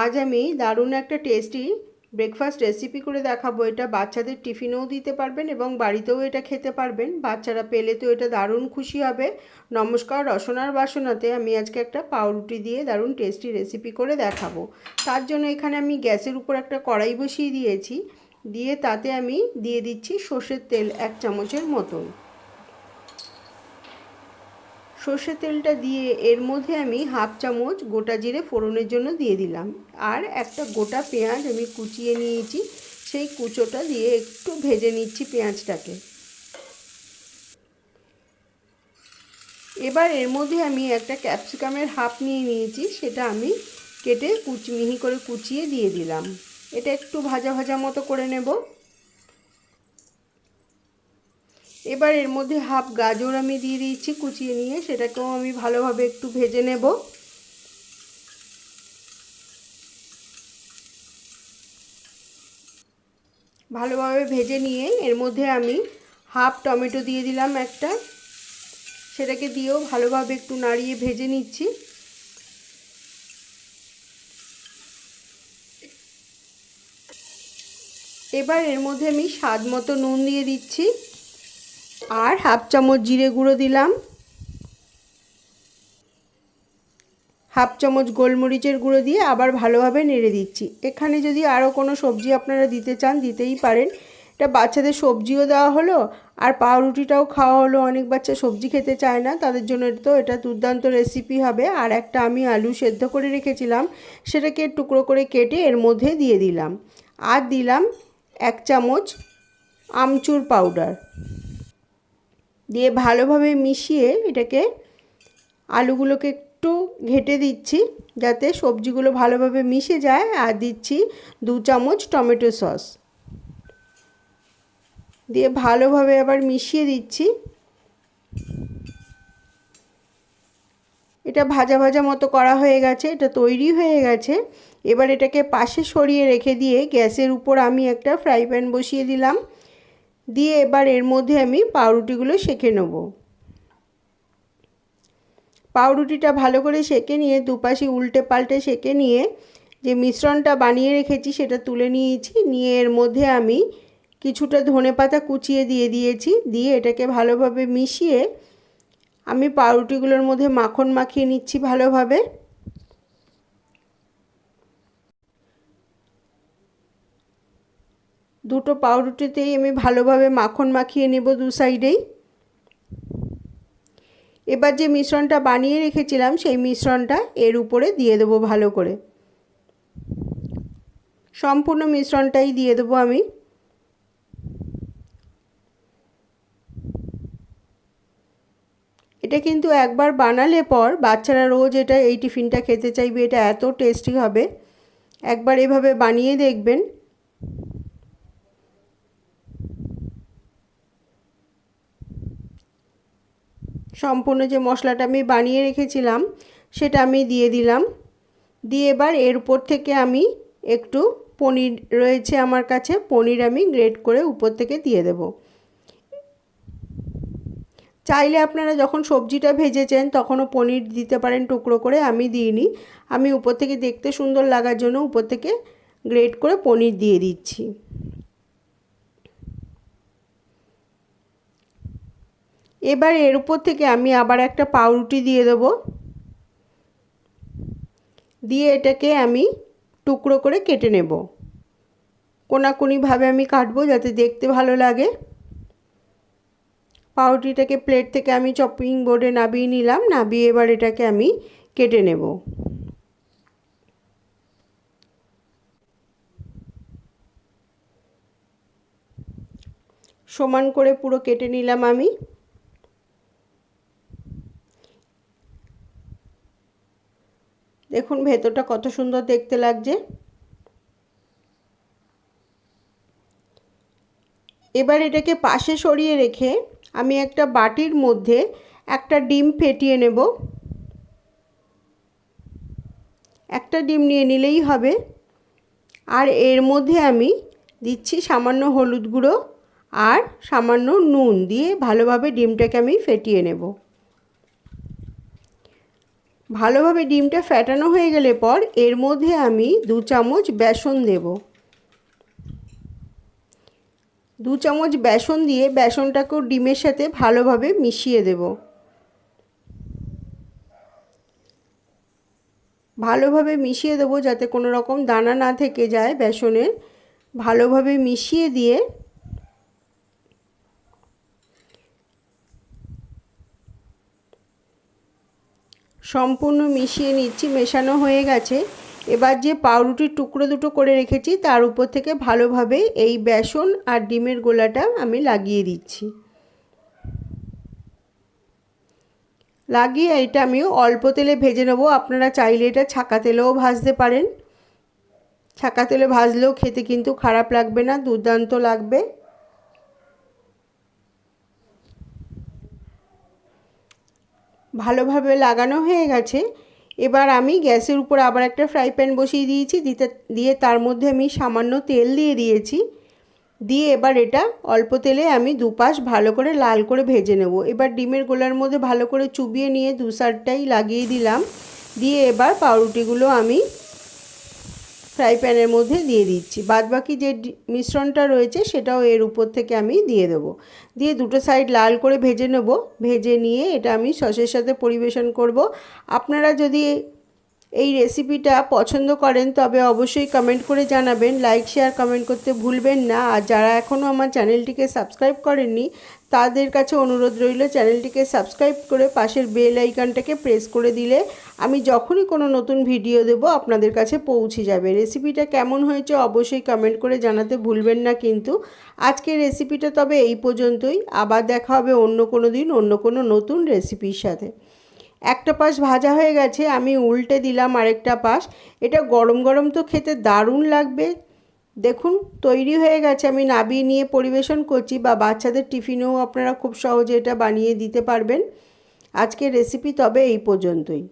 আজ আমি দারুণ একটা টেস্টি ব্রেকফাস্ট রেসিপি করে দেখাবো। এটা বাচ্চাদের টিফিনেও দিতে পারবেন এবং বাড়িতেও এটা খেতে পারবেন। বাচ্চারা পেলে তো এটা দারুণ খুশি হবে। নমস্কার, রসনার বাসনাতে আমি আজকে একটা পাউরুটি দিয়ে দারুণ টেস্টি রেসিপি করে দেখাবো। তার জন্য এখানে আমি গ্যাসের উপর একটা কড়াই বসিয়ে দিয়েছি। দিয়ে তাতে আমি দিয়ে দিচ্ছি সর্ষের তেল এক চামচের মতন। সর্ষে তেলটা দিয়ে এর মধ্যে আমি হাফ চামচ গোটা জিরে ফোড়নের জন্য দিয়ে দিলাম। আর একটা গোটা পেঁয়াজ আমি কুচিয়ে নিয়েছি, সেই কুচোটা দিয়ে একটু ভেজে নিচ্ছি পেঁয়াজটাকে। এবার এর মধ্যে আমি একটা ক্যাপসিকামের হাফ নিয়ে নিয়েছি, সেটা আমি কেটে কুচি, মিহি করে কুচিয়ে দিয়ে দিলাম। এটা একটু ভাজা ভাজা মতো করে নেব। এবার এর মধ্যে হাফ গাজর আমি দিয়ে দিচ্ছি কুচিয়ে নিয়ে সেটাকেও আমি ভালোভাবে একটু ভেজে নেব। ভালোভাবে ভেজে নিয়ে এর মধ্যে আমি হাফ টমেটো দিয়ে দিলাম একটা। সেটাকে দিয়েও ভালোভাবে একটু নাড়িয়ে ভেজে নিচ্ছি। এবার এর মধ্যে আমি স্বাদ মতো নুন দিয়ে দিচ্ছি। আর হাফ চামচ জিরে গুঁড়ো দিলাম। হাফ চামচ গোলমরিচের গুঁড়ো দিয়ে আবার ভালোভাবে নেড়ে দিচ্ছি। এখানে যদি আরও কোনো সবজি আপনারা দিতে চান, দিতেই পারেন। এটা বাচ্চাদের সবজিও দেওয়া হলো, আর পাউরুটিটাও খাওয়া হলো। অনেক বাচ্চা সবজি খেতে চায় না, তাদের জন্য তো এটা দুর্দান্ত রেসিপি হবে। আর একটা আমি আলু সেদ্ধ করে রেখেছিলাম, সেটাকে টুকরো করে কেটে এর মধ্যে দিয়ে দিলাম। আর দিলাম এক চামচ আমচুর পাউডার। দিয়ে ভালোভাবে মিশিয়ে এটাকে আলুগুলোকে একটু ঘেটে দিচ্ছি, যাতে সবজিগুলো ভালোভাবে মিশে যায়, আর দিচ্ছি দু চামচ টমেটো সস। দিয়ে ভালোভাবে আবার মিশিয়ে দিচ্ছি। এটা ভাজা ভাজা মতো করা হয়ে গেছে, এটা তৈরি হয়ে গেছে। এবার এটাকে পাশে সরিয়ে রেখে দিয়ে গ্যাসের উপর আমি একটা ফ্রাই প্যান বসিয়ে দিলাম। দিয়ে এবার এর মধ্যে আমি পাউরুটিগুলো সেঁকে নেব। পাউরুটিটা ভালো করে সেঁকে নিয়ে দুপাশে উল্টে পাল্টে সেঁকে নিয়ে যে মিশ্রণটা বানিয়ে রেখেছি সেটা তুলে নিয়েছি। নিয়ে এর মধ্যে আমি কিছুটা ধনে পাতা কুচিয়ে দিয়ে দিয়েছি। দিয়ে এটাকে ভালোভাবে মিশিয়ে আমি পাউরুটিগুলোর মধ্যে মাখন মাখিয়ে নিচ্ছি ভালোভাবে। দুটো পাউরুটিতেই আমি ভালোভাবে মাখন মাখিয়ে নেব দু সাইডেই। এবার যে মিশ্রণটা বানিয়ে রেখেছিলাম, সেই মিশ্রণটা এর উপরে দিয়ে দেবো ভালো করে। সম্পূর্ণ মিশ্রণটাই দিয়ে দেবো আমি। এটা কিন্তু একবার বানালে পর বাচ্চারা রোজ এটা এই টিফিনটা খেতে চাইবে, এটা এত টেস্টি হবে। একবার এভাবে বানিয়ে দেখবেন। সম্পূর্ণ যে মশলাটা আমি বানিয়ে রেখেছিলাম, সেটা আমি দিয়ে দিলাম। দিয়ে এবার এর উপর থেকে আমি একটু পনির রয়েছে আমার কাছে, পনির আমি গ্রেট করে উপর থেকে দিয়ে দেব। চাইলে আপনারা যখন সবজিটা ভেজেছেন, তখনও পনির দিতে পারেন টুকরো করে, আমি দিইনি। আমি উপর থেকে দেখতে সুন্দর লাগার জন্য উপর থেকে গ্রেট করে পনির দিয়ে দিচ্ছি। এবার এর উপর থেকে আমি আবার একটা পাউরুটি দিয়ে দেবো। দিয়ে এটাকে আমি টুকরো করে কেটে নেব। কোনাকুনিভাবে আমি কাটবো যাতে দেখতে ভালো লাগে। পাউরুটিটাকে প্লেট থেকে আমি চপিং বোর্ডে নাবিয়ে নিলাম, নাবিয়ে এবার এটাকে আমি কেটে নেব। সমান করে পুরো কেটে নিলাম আমি। দেখুন ভেতরটা কত সুন্দর দেখতে লাগছে। এবার এটাকে পাশে সরিয়ে রেখে আমি একটা বাটির মধ্যে একটা ডিম ফেটিয়ে নেব। একটা ডিম নিয়ে নিলেই হবে। আর এর মধ্যে আমি দিচ্ছি সামান্য হলুদ গুঁড়ো আর সামান্য নুন দিয়ে ভালোভাবে ডিমটাকে আমি ফেটিয়ে নেব। ভালোভাবে ডিমটা ফ্যাটানো হয়ে গেলে পর এর মধ্যে আমি দু চামচ বেসন দেব। দু চামচ বেসন দিয়ে বেসনটাকেও ডিমের সাথে ভালোভাবে মিশিয়ে দেব। ভালোভাবে মিশিয়ে দেবো যাতে কোনো রকম দানা না থেকে যায় বেসনের। ভালোভাবে মিশিয়ে দিয়ে সম্পূর্ণ মিশিয়ে নিচ্ছি, মেশানো হয়ে গেছে। এবার যে পাউরুটির টুকরো দুটো করে রেখেছি, তার উপর থেকে ভালোভাবে এই বেসন আর ডিমের গোলাটা আমি লাগিয়ে দিচ্ছি। লাগিয়ে এটা আমি অল্প তেলে ভেজে নেব। আপনারা চাইলে এটা ছাকা তেলেও ভাজতে পারেন। ছাকা তেলে ভাজলেও খেতে কিন্তু খারাপ লাগবে না, দুর্দান্ত লাগবে। ভালোভাবে লাগানো হয়ে গেছে। এবার আমি গ্যাসের উপর আবার একটা ফ্রাই প্যান বসিয়ে দিয়েছি। দিতে, দিয়ে তার মধ্যে আমি সামান্য তেল দিয়ে দিয়েছি। দিয়ে এবার এটা অল্প তেলে আমি দুপাশ ভালো করে লাল করে ভেজে নেব। এবার ডিমের গোলার মধ্যে ভালো করে চুবিয়ে নিয়ে দু সাইডটাই লাগিয়ে দিলাম। দিয়ে এবার পাউরুটিগুলো আমি ফ্রাই প্যানের মধ্যে দিয়ে দিচ্ছি। বাদবাকি যে মিশ্রণটা রয়েছে, সেটাও এর উপর থেকে আমি দিয়ে দেবো। দিয়ে দুটো সাইড লাল করে ভেজে নেব। ভেজে নিয়ে এটা আমি সসের সাথে পরিবেশন করব। আপনারা যদি এই রেসিপিটা পছন্দ করেন, তবে অবশ্যই কমেন্ট করে জানাবেন। লাইক শেয়ার কমেন্ট করতে ভুলবেন না। আর যারা এখনও আমার চ্যানেলটিকে সাবস্ক্রাইব করেননি, তাদের কাছে অনুরোধ রইল চ্যানেলটিকে সাবস্ক্রাইব করে পাশের বেল আইকনটাকে প্রেস করে দিলে আমি যখনই কোনো নতুন ভিডিও দেব, আপনাদের কাছে পৌঁছে যাবে। রেসিপিটা কেমন হয়েছে অবশ্যই কমেন্ট করে জানাতে ভুলবেন না কিন্তু। আজকের রেসিপিটা তবে এই পর্যন্তই। আবার দেখা হবে অন্য কোনো দিন, অন্য কোনো নতুন রেসিপির সাথে। একটা পাশ ভাজা হয়ে গেছে, আমি উল্টে দিলাম আরেকটা পাশ। এটা গরম গরম তো খেতে দারুণ লাগবে। দেখুন, তৈরি হয়ে গেছে। আমি নাবিয়ে নিয়ে পরিবেশন করছি বা বাচ্চাদের টিফিনেও আপনারা খুব সহজে এটা বানিয়ে দিতে পারবেন। আজকে রেসিপি তবে এই পর্যন্তই।